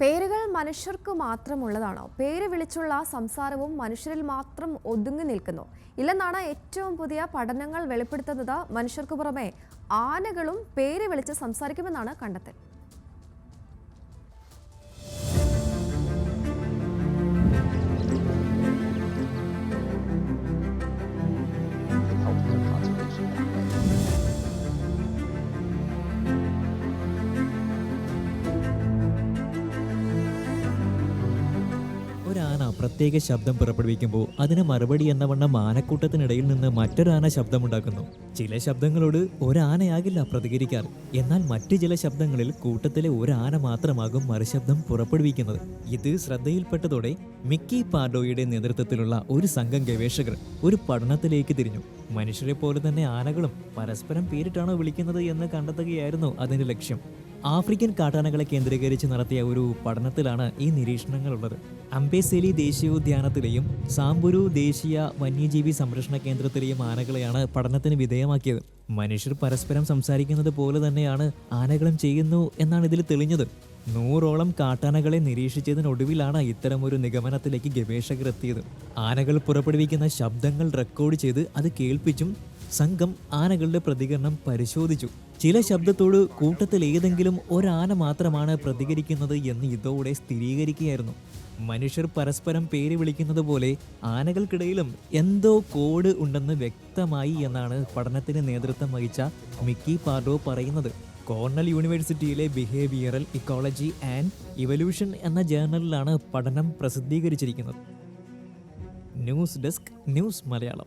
പേരുകൾ മനുഷ്യർക്ക് മാത്രമുള്ളതാണോ? പേര് വിളിച്ചുള്ള സംസാരവും മനുഷ്യരിൽ മാത്രം ഒതുങ്ങി നിൽക്കുന്നു. ഇല്ലെന്നാണ് ഏറ്റവും പുതിയ പഠനങ്ങൾ വെളിപ്പെടുത്തുന്നത്. മനുഷ്യർക്ക് പുറമെ ആനകളും പേര് വിളിച്ച് സംസാരിക്കുമെന്നാണ് കണ്ടെത്തൽ. ഒരാന പ്രത്യേക ശബ്ദം പുറപ്പെടുവിക്കുമ്പോൾ അതിന് മറുപടി എന്ന വണ്ണം ആനക്കൂട്ടത്തിനിടയിൽ നിന്ന് മറ്റൊരാന ശബ്ദമുണ്ടാക്കുന്നു. ചില ശബ്ദങ്ങളോട് ഒരാനയാകില്ല പ്രതികരിക്കാറ്. എന്നാൽ മറ്റു ചില ശബ്ദങ്ങളിൽ കൂട്ടത്തിലെ ഒരാന മാത്രമാകും മറുശബ്ദം പുറപ്പെടുവിക്കുന്നത്. ഇത് ശ്രദ്ധയിൽപ്പെട്ടതോടെ മിക്കി പാർഡോയുടെ നേതൃത്വത്തിലുള്ള ഒരു സംഘം ഗവേഷകർ ഒരു പഠനത്തിലേക്ക് തിരിഞ്ഞു. മനുഷ്യരെ പോലെ തന്നെ ആനകളും പരസ്പരം പേരിട്ടാണോ വിളിക്കുന്നത് എന്ന് കണ്ടെത്തുകയായിരുന്നു അതിന്റെ ലക്ഷ്യം. ആഫ്രിക്കൻ കാട്ടാനകളെ കേന്ദ്രീകരിച്ച് നടത്തിയ ഒരു പഠനത്തിലാണ് ഈ നിരീക്ഷണങ്ങളുള്ളത്. അംബേസേലി ദേശീയോദ്യാനത്തിലെയും സാമ്പുരു ദേശീയ വന്യജീവി സംരക്ഷണ കേന്ദ്രത്തിലെയും ആനകളെയാണ് പഠനത്തിന് വിധേയമാക്കിയത്. മനുഷ്യർ പരസ്പരം സംസാരിക്കുന്നത് പോലെ തന്നെയാണ് ആനകളും ചെയ്യുന്നു എന്നാണ് ഇതിൽ തെളിഞ്ഞത്. നൂറോളം കാട്ടാനകളെ നിരീക്ഷിച്ചതിനൊടുവിലാണ് ഇത്തരമൊരു നിഗമനത്തിലേക്ക് ഗവേഷകർ എത്തിയത് ആനകൾ പുറപ്പെടുവിക്കുന്ന ശബ്ദങ്ങൾ റെക്കോർഡ് ചെയ്ത് അത് കേൾപ്പിച്ചും സംഘം ആനകളുടെ പ്രതികരണം പരിശോധിച്ചു. ചില ശബ്ദത്തോട് കൂട്ടത്തിൽ ഏതെങ്കിലും ഒരാന മാത്രമാണ് പ്രതികരിക്കുന്നത് എന്ന് ഇതോടെ സ്ഥിരീകരിക്കുകയായിരുന്നു. മനുഷ്യർ പരസ്പരം പേര് വിളിക്കുന്നത് പോലെ ആനകൾക്കിടയിലും എന്തോ കോഡ് ഉണ്ടെന്ന് വ്യക്തമായി എന്നാണ് പഠനത്തിന് നേതൃത്വം വഹിച്ച മിക്കി പാർഡോ പറയുന്നത്. കോർണൽ യൂണിവേഴ്സിറ്റിയിലെ ബിഹേവിയറൽ ഇക്കോളജി ആൻഡ് ഇവല്യൂഷൻ എന്ന ജേർണലിലാണ് പഠനം പ്രസിദ്ധീകരിച്ചിരിക്കുന്നത്. News desk news Malayalam.